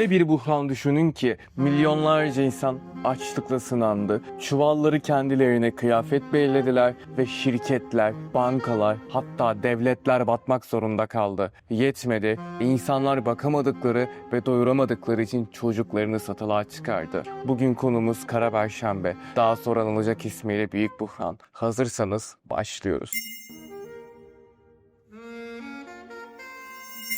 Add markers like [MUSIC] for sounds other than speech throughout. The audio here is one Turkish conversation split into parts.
Öyle bir buhran düşünün ki milyonlarca insan açlıkla sınandı. Çuvalları kendilerine kıyafet belirlediler ve şirketler, bankalar hatta devletler batmak zorunda kaldı. Yetmedi, insanlar bakamadıkları ve doyuramadıkları için çocuklarını satılığa çıkardı. Bugün konumuz Kara Perşembe. Daha sonra anılacak ismiyle Büyük Buhran. Hazırsanız başlıyoruz.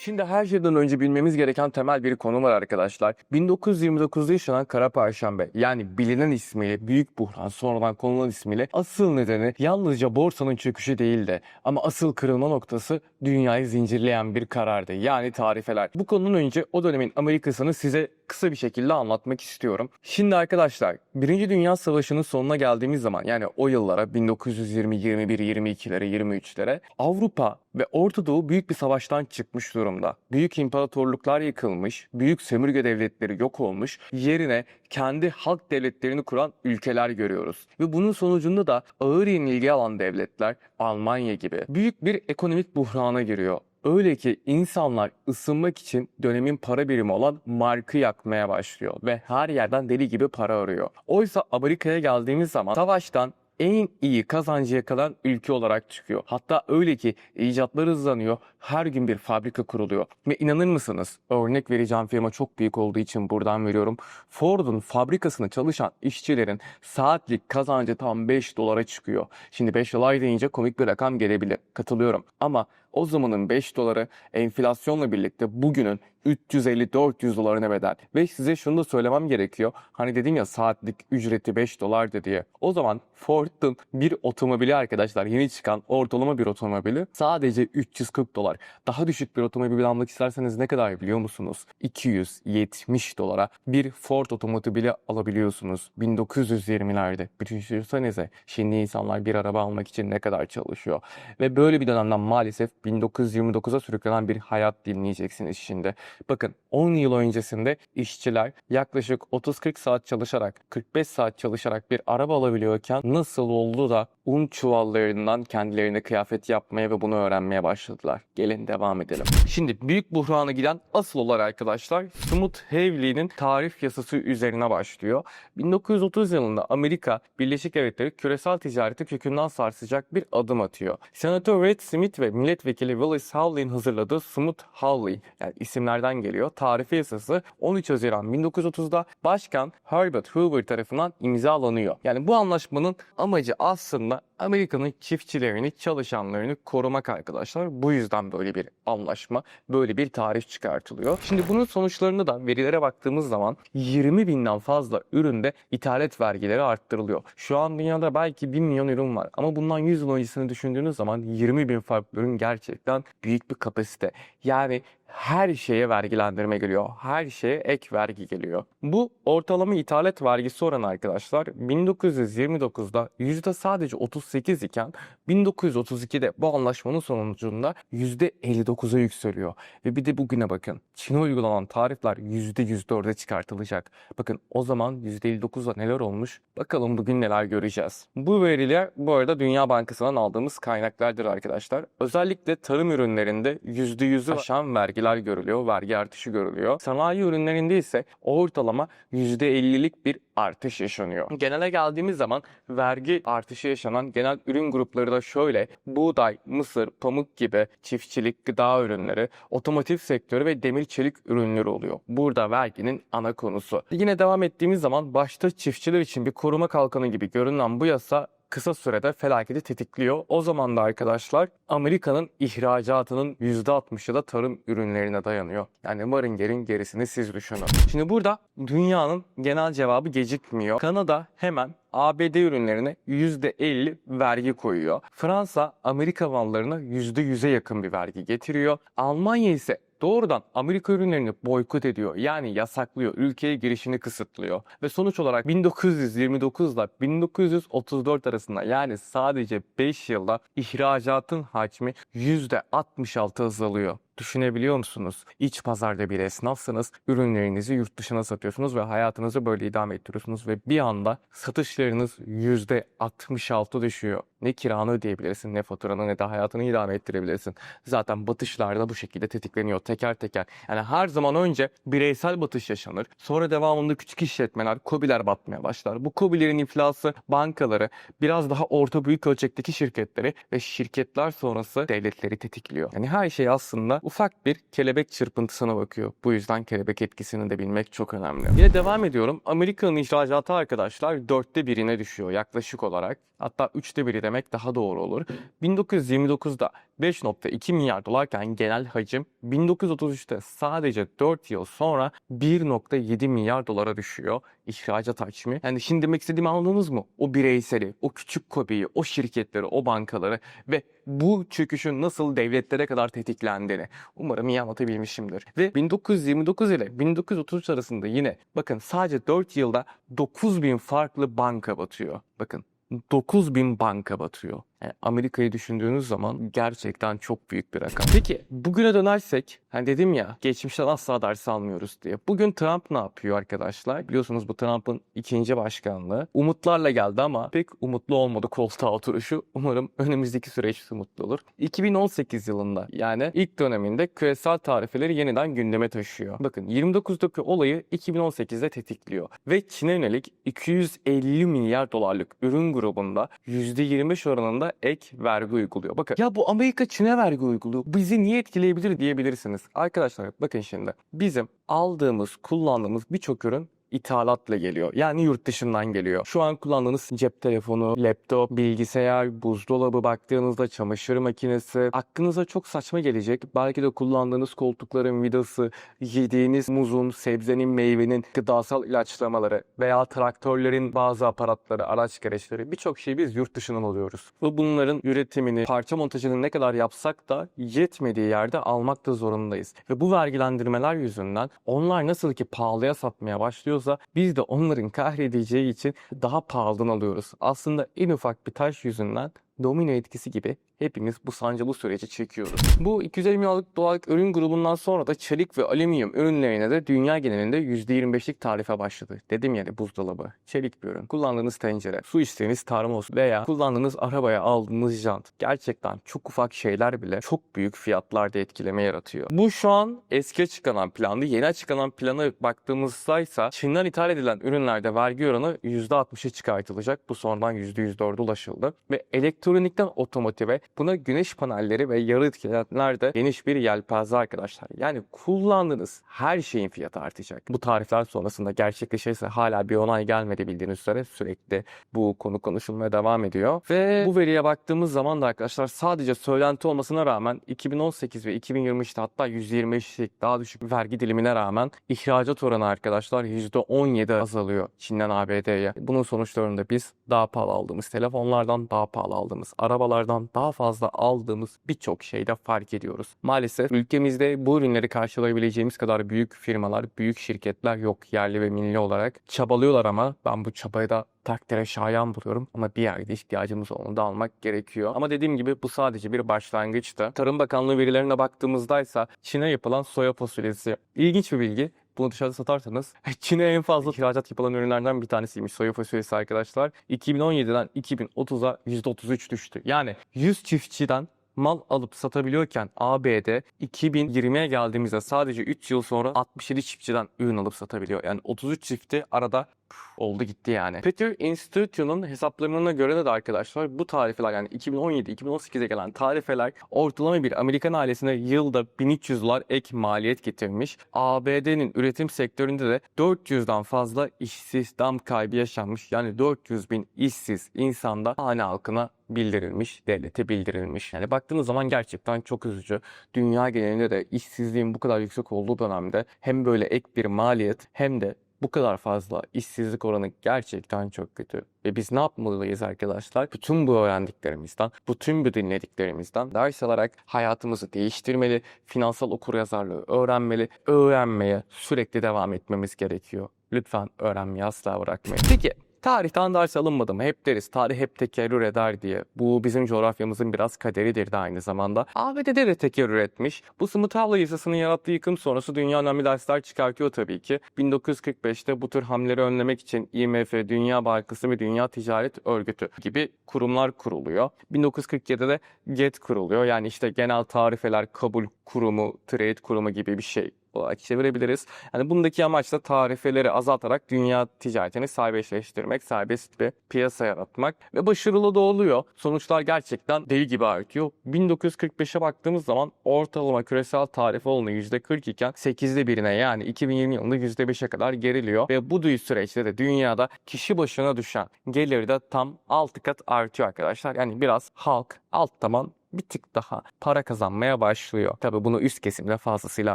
Şimdi her şeyden önce bilmemiz gereken temel bir konu var arkadaşlar. 1929'da yaşanan Kara Perşembe yani bilinen ismiyle Büyük Buhran sonradan konulan ismiyle asıl nedeni yalnızca borsanın çöküşü değildi. Ama asıl kırılma noktası dünyayı zincirleyen bir karardı. Yani tarifeler. Bu konunun önce o dönemin Amerika'sını size kısa bir şekilde anlatmak istiyorum. Şimdi arkadaşlar Birinci Dünya Savaşı'nın sonuna geldiğimiz zaman yani o yıllara 1920, 21, 22'lere, 23'lere Avrupa ve Orta Doğu büyük bir savaştan çıkmış durumda. Büyük imparatorluklar yıkılmış, büyük sömürge devletleri yok olmuş, yerine kendi halk devletlerini kuran ülkeler görüyoruz. Ve bunun sonucunda da ağır yenilgi alan devletler Almanya gibi büyük bir ekonomik buhrana giriyor. Öyle ki insanlar ısınmak için dönemin para birimi olan markı yakmaya başlıyor ve her yerden deli gibi para arıyor. Oysa Amerika'ya geldiğimiz zaman savaştan en iyi kazancı yakalan ülke olarak çıkıyor. Hatta öyle ki icatlar hızlanıyor, her gün bir fabrika kuruluyor. Ve inanır mısınız? Örnek vereceğim firma çok büyük olduğu için buradan veriyorum. Ford'un fabrikasında çalışan işçilerin saatlik kazancı tam 5 dolara çıkıyor. Şimdi 5 dolar deyince komik bir rakam gelebilir. Katılıyorum. Ama o zamanın 5 doları enflasyonla birlikte bugünün 350-400 dolarına bedel. Ve size şunu da söylemem gerekiyor. Hani dedim ya saatlik ücreti 5 dolardı diye. O zaman Ford'un bir otomobili arkadaşlar yeni çıkan ortalama bir otomobili sadece 340 dolar. Daha düşük bir otomobil almak isterseniz ne kadar biliyor musunuz? 270 dolara bir Ford otomobili alabiliyorsunuz. 1920'lerde. Bir düşünsenize şimdi insanlar bir araba almak için ne kadar çalışıyor. Ve böyle bir dönemden maalesef 1929'a sürüklenen bir hayat dinleyeceksiniz şimdi. Bakın 10 yıl öncesinde işçiler yaklaşık 30-40 saat çalışarak, 45 saat çalışarak bir araba alabiliyorken nasıl oldu da un çuvallarından kendilerine kıyafet yapmaya ve bunu öğrenmeye başladılar. Gelin devam edelim. Şimdi büyük buhrana giden asıl olay arkadaşlar Smooth Havley'nin tarif yasası üzerine başlıyor. 1930 yılında Amerika Birleşik Devletleri küresel ticareti kökünden sarsacak bir adım atıyor. Senatör Red Smith ve milletvekili Willis Hawley'in hazırladığı Smooth Hawley yani isimlerden geliyor. Tarife yasası 13 Haziran 1930'da Başkan Herbert Hoover tarafından imzalanıyor. Yani bu anlaşmanın amacı aslında Amerika'nın çiftçilerini, çalışanlarını korumak arkadaşlar. Bu yüzden böyle bir anlaşma, böyle bir tarif çıkartılıyor. Şimdi bunun sonuçlarını da verilere baktığımız zaman 20 binden fazla üründe ithalat vergileri arttırılıyor. Şu an dünyada belki 1 milyon ürün var ama bundan 100 yıl öncesini düşündüğünüz zaman 20 bin farklı ürün gerçekten büyük bir kapasite. Yani her şeye vergilendirme geliyor. Her şeye ek vergi geliyor. Bu ortalama ithalat vergisi oranı arkadaşlar 1929'da yüzde sadece 38 iken 1932'de bu anlaşmanın sonucunda yüzde 59'a yükseliyor. Ve bir de bugüne bakın. Çin'e uygulanan tarifler yüzde 104'e çıkartılacak. Bakın o zaman yüzde 59'da neler olmuş? Bakalım bugün neler göreceğiz. Bu veriler bu arada Dünya Bankası'ndan aldığımız kaynaklardır arkadaşlar. Özellikle tarım ürünlerinde yüzde 100'ü aşan vergiler görülüyor. Vergi artışı görülüyor. Sanayi ürünlerinde ise ortalama yüzde 50'lik bir artış yaşanıyor. Genele geldiğimiz zaman vergi artışı yaşanan genel ürün grupları da şöyle. Buğday, mısır, pamuk gibi çiftçilik, gıda ürünleri, otomotiv sektörü ve demir çelik ürünleri oluyor. Burada verginin ana konusu. Yine devam ettiğimiz zaman başta çiftçiler için bir koruma kalkanı gibi görünen bu yasa kısa sürede felaketi tetikliyor. O zaman da arkadaşlar Amerika'nın ihracatının %60'ı da tarım ürünlerine dayanıyor. Yani varın gerin gerisini siz düşünün. Şimdi burada dünyanın genel cevabı gecikmiyor. Kanada hemen ABD ürünlerine %50 vergi koyuyor. Fransa Amerika mallarına %100'e yakın bir vergi getiriyor. Almanya ise doğrudan Amerika ürünlerini boykot ediyor. Yani yasaklıyor, ülkeye girişini kısıtlıyor. Ve sonuç olarak 1929 ile 1934 arasında yani sadece 5 yılda ihracatın hacmi %66 azalıyor. Düşünebiliyor musunuz? İç pazarda bir esnafsınız, ürünlerinizi yurt dışına satıyorsunuz ve hayatınızı böyle idame ettiriyorsunuz ve bir anda satışlarınız %66 düşüyor. Ne kiranı ödeyebilirsin, ne faturanı ne de hayatını idame ettirebilirsin. Zaten batışlar da bu şekilde tetikleniyor teker teker. Yani her zaman önce bireysel batış yaşanır. Sonra devamında küçük işletmeler, kobiler batmaya başlar. Bu kobilerin iflası bankaları, biraz daha orta büyük ölçekteki şirketleri ve şirketler sonrası devletleri tetikliyor. Yani her şey aslında ufak bir kelebek çırpıntısına bakıyor. Bu yüzden kelebek etkisini de bilmek çok önemli. Yine devam ediyorum. Amerika'nın ihracatı arkadaşlar dörtte birine düşüyor yaklaşık olarak. Hatta üçte biri demek daha doğru olur. 1929'da 5.2 milyar dolarken genel hacim 1933'te sadece 4 yıl sonra 1.7 milyar dolara düşüyor ihracat hacmi. Yani şimdi demek istediğimi anladınız mı? O bireyseli, o küçük kobiyi, o şirketleri, o bankaları ve bu çöküşün nasıl devletlere kadar tetiklendiğini umarım iyi anlatabilmişimdir. Ve 1929 ile 1933 arasında yine bakın sadece 4 yılda 9000 farklı banka batıyor. Bakın 9000 banka batıyor. Amerika'yı düşündüğünüz zaman gerçekten çok büyük bir rakam. Peki bugüne dönersek, hani dedim ya geçmişten asla ders almıyoruz diye. Bugün Trump ne yapıyor arkadaşlar? Biliyorsunuz bu Trump'ın ikinci başkanlığı. Umutlarla geldi ama pek umutlu olmadı koltuğa oturuşu. Umarım önümüzdeki süreç umutlu olur. 2018 yılında yani ilk döneminde küresel tarifeleri yeniden gündeme taşıyor. Bakın 29'daki olayı 2018'de tetikliyor. Ve Çin'e yönelik 250 milyar dolarlık ürün grubunda %25 oranında ek vergi uyguluyor. Bakın ya bu Amerika Çin'e vergi uyguluyor. Bizi niye etkileyebilir diyebilirsiniz. Arkadaşlar bakın şimdi bizim aldığımız, kullandığımız birçok ürün ithalatla geliyor. Yani yurt dışından geliyor. Şu an kullandığınız cep telefonu, laptop, bilgisayar, buzdolabı baktığınızda çamaşır makinesi aklınıza çok saçma gelecek. Belki de kullandığınız koltukların vidası, yediğiniz muzun, sebzenin, meyvenin gıdasal ilaçlamaları veya traktörlerin bazı aparatları, araç gereçleri birçok şeyi biz yurt dışından alıyoruz. Ve bunların üretimini, parça montajını ne kadar yapsak da yetmediği yerde almak da zorundayız. Ve bu vergilendirmeler yüzünden onlar nasıl ki pahalıya satmaya başlıyorsa biz de onların kahredeceği için daha pahalıdan alıyoruz. Aslında en ufak bir taş yüzünden domino etkisi gibi hepimiz bu sancılı süreci çekiyoruz. Bu 250 milyarlık dolarlık ürün grubundan sonra da çelik ve alüminyum ürünlerine de dünya genelinde %25'lik tarife başladı. Dedim yani buzdolabı, çelik bir ürün, kullandığınız tencere, su içtiğiniz termos veya kullandığınız arabaya aldığınız jant. Gerçekten çok ufak şeyler bile çok büyük fiyatlarda etkileme yaratıyor. Bu şu an eski açıklanan plandı. Yeni açıklanan plana baktığımızda ise Çin'den ithal edilen ürünlerde vergi oranı %60'a çıkartılacak. Bu sonradan %104'e ulaşıldı. Ve elektronikten otomotive buna güneş panelleri ve yarı etkilenenler de geniş bir yelpaze arkadaşlar. Yani kullandığınız her şeyin fiyatı artacak. Bu tarifler sonrasında gerçekleşirse hala bir onay gelmedi bildiğiniz üzere sürekli bu konu konuşulmaya devam ediyor. Ve bu veriye baktığımız zaman da arkadaşlar sadece söylenti olmasına rağmen 2018 ve 2023'te hatta %25'lik daha düşük vergi dilimine rağmen ihracat oranı arkadaşlar %17 azalıyor Çin'den ABD'ye. Bunun sonuçlarında biz daha pahalı aldığımız telefonlardan daha pahalı aldığımız arabalardan daha fazla aldığımız birçok şeyde fark ediyoruz. Maalesef ülkemizde bu ürünleri karşılayabileceğimiz kadar büyük firmalar, büyük şirketler yok yerli ve milli olarak. Çabalıyorlar ama ben bu çabayı da takdire şayan buluyorum ama bir yerde ihtiyacımız olduğunu da almak gerekiyor. Ama dediğim gibi bu sadece bir başlangıçtı. Tarım Bakanlığı verilerine baktığımızdaysa Çin'e yapılan soya fasulyesi ilginç bir bilgi. Bunu dışarıda satarsanız [LAUGHS] Çin'e en fazla ihracat yapılan ürünlerden bir tanesiymiş soya fasulyesi arkadaşlar. 2017'den 2030'a %33 düştü. Yani 100 çiftçiden mal alıp satabiliyorken ABD 2020'ye geldiğimizde sadece 3 yıl sonra 67 çiftçiden ürün alıp satabiliyor. Yani 33 çifti arada oldu gitti yani. Peter Institute'un hesaplarına göre de arkadaşlar bu tarifeler yani 2017-2018'e gelen tarifeler ortalama bir Amerikan ailesine yılda 1300 dolar ek maliyet getirmiş. ABD'nin üretim sektöründe de 400'den fazla işsizdam kaybı yaşanmış. Yani 400 bin işsiz insanda hane halkına bildirilmiş, devlete bildirilmiş. Yani baktığınız zaman gerçekten çok üzücü. Dünya genelinde de işsizliğin bu kadar yüksek olduğu dönemde hem böyle ek bir maliyet hem de bu kadar fazla işsizlik oranı gerçekten çok kötü. Ve biz ne yapmalıyız arkadaşlar? Bütün bu öğrendiklerimizden, bütün bu dinlediklerimizden ders alarak hayatımızı değiştirmeli, finansal okuryazarlığı öğrenmeli, öğrenmeye sürekli devam etmemiz gerekiyor. Lütfen öğrenmeyi asla bırakmayın. Peki Tarihten ders alınmadı mı? Hep deriz. Tarih hep tekerrür eder diye. Bu bizim coğrafyamızın biraz kaderidir de aynı zamanda. ABD'de de tekerrür etmiş. Bu Smith-Tavla yasasının yarattığı yıkım sonrası dünya önemli dersler çıkartıyor tabii ki. 1945'te bu tür hamleleri önlemek için IMF, Dünya Bankası ve Dünya Ticaret Örgütü gibi kurumlar kuruluyor. 1947'de GET kuruluyor. Yani işte genel tarifeler kabul kurumu, trade kurumu gibi bir şey olarak çevirebiliriz. Yani bundaki amaç da tarifeleri azaltarak dünya ticaretini serbestleştirmek, serbest bir piyasa yaratmak ve başarılı da oluyor. Sonuçlar gerçekten deli gibi artıyor. 1945'e baktığımız zaman ortalama küresel tarife oranı %40 iken 8'de birine yani 2020 yılında %5'e kadar geriliyor ve bu süreçte de dünyada kişi başına düşen gelir de tam 6 kat artıyor arkadaşlar. Yani biraz halk alt taban bir tık daha para kazanmaya başlıyor. Tabi bunu üst kesimde fazlasıyla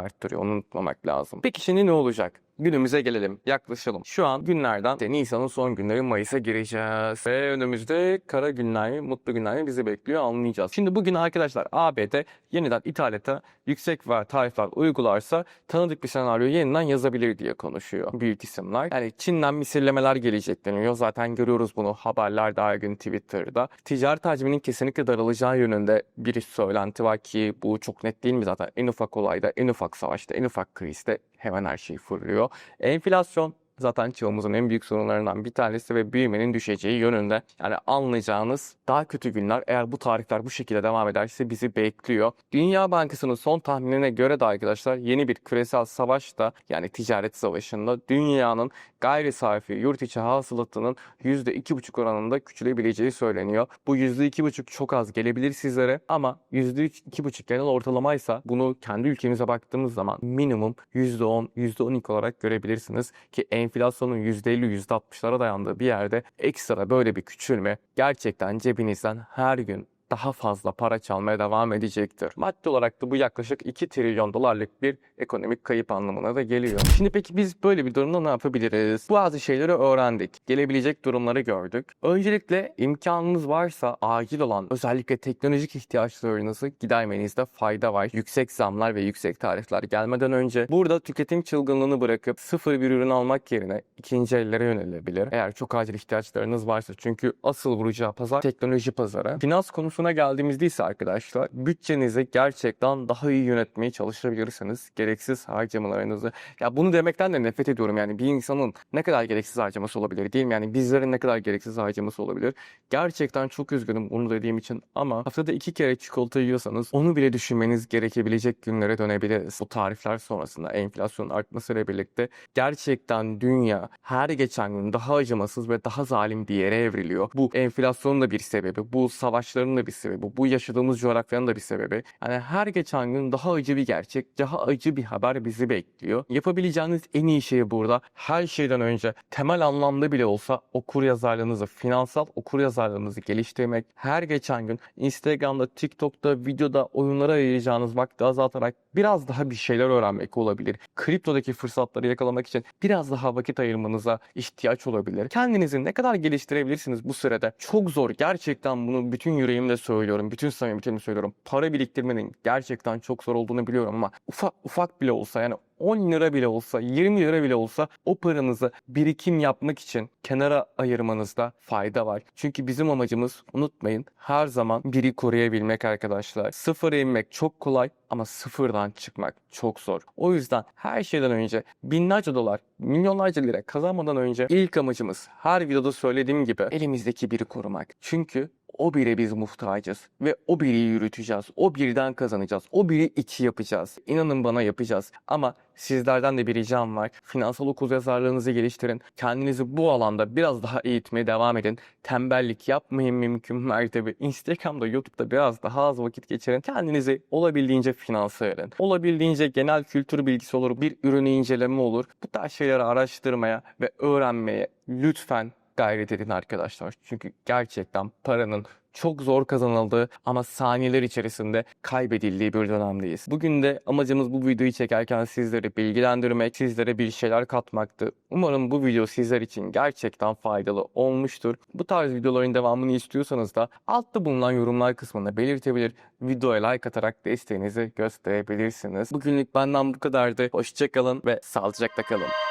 arttırıyor. Onu unutmamak lazım. Peki şimdi ne olacak? Günümüze gelelim, yaklaşalım. Şu an günlerden işte Nisan'ın son günleri Mayıs'a gireceğiz. Ve önümüzde kara günler mutlu günler bizi bekliyor anlayacağız. Şimdi bugün arkadaşlar ABD yeniden ithalata yüksek var tarifler uygularsa tanıdık bir senaryo yeniden yazabilir diye konuşuyor büyük isimler. Yani Çin'den misillemeler gelecek deniyor. Zaten görüyoruz bunu haberlerde her gün Twitter'da. Ticaret hacminin kesinlikle daralacağı yönünde bir söylenti var ki bu çok net değil mi zaten? En ufak olayda, en ufak savaşta, en ufak krizde hemen her şey fırlıyor. Enflasyon zaten çağımızın en büyük sorunlarından bir tanesi ve büyümenin düşeceği yönünde. Yani anlayacağınız daha kötü günler eğer bu tarihler bu şekilde devam ederse bizi bekliyor. Dünya Bankası'nın son tahminine göre de arkadaşlar yeni bir küresel savaşta yani ticaret savaşında dünyanın gayri safi yurt içi hasılatının %2,5 oranında küçülebileceği söyleniyor. Bu %2,5 çok az gelebilir sizlere ama %2,5 genel ortalamaysa bunu kendi ülkemize baktığımız zaman minimum %10, %12 olarak görebilirsiniz ki enflasyonun %50, %60'lara dayandığı bir yerde ekstra böyle bir küçülme gerçekten cebinizden her gün daha fazla para çalmaya devam edecektir. Maddi olarak da bu yaklaşık 2 trilyon dolarlık bir ekonomik kayıp anlamına da geliyor. Şimdi peki biz böyle bir durumda ne yapabiliriz? Bazı şeyleri öğrendik. Gelebilecek durumları gördük. Öncelikle imkanınız varsa acil olan özellikle teknolojik ihtiyaçlarınızı gidermenizde fayda var. Yüksek zamlar ve yüksek tarifler gelmeden önce burada tüketim çılgınlığını bırakıp sıfır bir ürün almak yerine ikinci ellere yönelebilir. Eğer çok acil ihtiyaçlarınız varsa çünkü asıl vuracağı pazar teknoloji pazarı. Finans konusu konusuna geldiğimizde ise arkadaşlar bütçenizi gerçekten daha iyi yönetmeye çalışabilirsiniz. Gereksiz harcamalarınızı. Ya bunu demekten de nefret ediyorum yani bir insanın ne kadar gereksiz harcaması olabilir değil mi? Yani bizlerin ne kadar gereksiz harcaması olabilir? Gerçekten çok üzgünüm bunu dediğim için ama haftada iki kere çikolata yiyorsanız onu bile düşünmeniz gerekebilecek günlere dönebiliriz. Bu tarifler sonrasında enflasyonun artmasıyla birlikte gerçekten dünya her geçen gün daha acımasız ve daha zalim bir yere evriliyor. Bu enflasyonun da bir sebebi, bu savaşların da sebebi, bu yaşadığımız coğrafyanın da bir sebebi. Yani her geçen gün daha acı bir gerçek, daha acı bir haber bizi bekliyor. Yapabileceğiniz en iyi şey burada her şeyden önce temel anlamda bile olsa okur yazarlığınızı, finansal okur yazarlığınızı geliştirmek. Her geçen gün Instagram'da, TikTok'ta, videoda oyunlara ayıracağınız vakti azaltarak biraz daha bir şeyler öğrenmek olabilir. Kriptodaki fırsatları yakalamak için biraz daha vakit ayırmanıza ihtiyaç olabilir. Kendinizi ne kadar geliştirebilirsiniz bu sürede? Çok zor. Gerçekten bunu bütün yüreğimle söylüyorum. Bütün samimiyetimle söylüyorum. Para biriktirmenin gerçekten çok zor olduğunu biliyorum ama ufak ufak bile olsa yani 10 lira bile olsa, 20 lira bile olsa o paranızı birikim yapmak için kenara ayırmanızda fayda var. Çünkü bizim amacımız unutmayın her zaman biri koruyabilmek arkadaşlar. Sıfıra inmek çok kolay ama sıfırdan çıkmak çok zor. O yüzden her şeyden önce binlerce dolar, milyonlarca lira kazanmadan önce ilk amacımız her videoda söylediğim gibi elimizdeki biri korumak. Çünkü o bire biz muhtacız ve o biri yürüteceğiz. O birden kazanacağız. O biri iki yapacağız. İnanın bana yapacağız. Ama sizlerden de bir ricam var. Finansal okul yazarlığınızı geliştirin. Kendinizi bu alanda biraz daha eğitmeye devam edin. Tembellik yapmayın mümkün mertebe. Instagram'da, YouTube'da biraz daha az vakit geçirin. Kendinizi olabildiğince finansa verin. Olabildiğince genel kültür bilgisi olur. Bir ürünü inceleme olur. Bu tarz şeyleri araştırmaya ve öğrenmeye lütfen gayret edin arkadaşlar. Çünkü gerçekten paranın çok zor kazanıldığı ama saniyeler içerisinde kaybedildiği bir dönemdeyiz. Bugün de amacımız bu videoyu çekerken sizleri bilgilendirmek, sizlere bir şeyler katmaktı. Umarım bu video sizler için gerçekten faydalı olmuştur. Bu tarz videoların devamını istiyorsanız da altta bulunan yorumlar kısmına belirtebilir, videoya like atarak desteğinizi gösterebilirsiniz. Bugünlük benden bu kadardı. Hoşçakalın ve sağlıcakla kalın.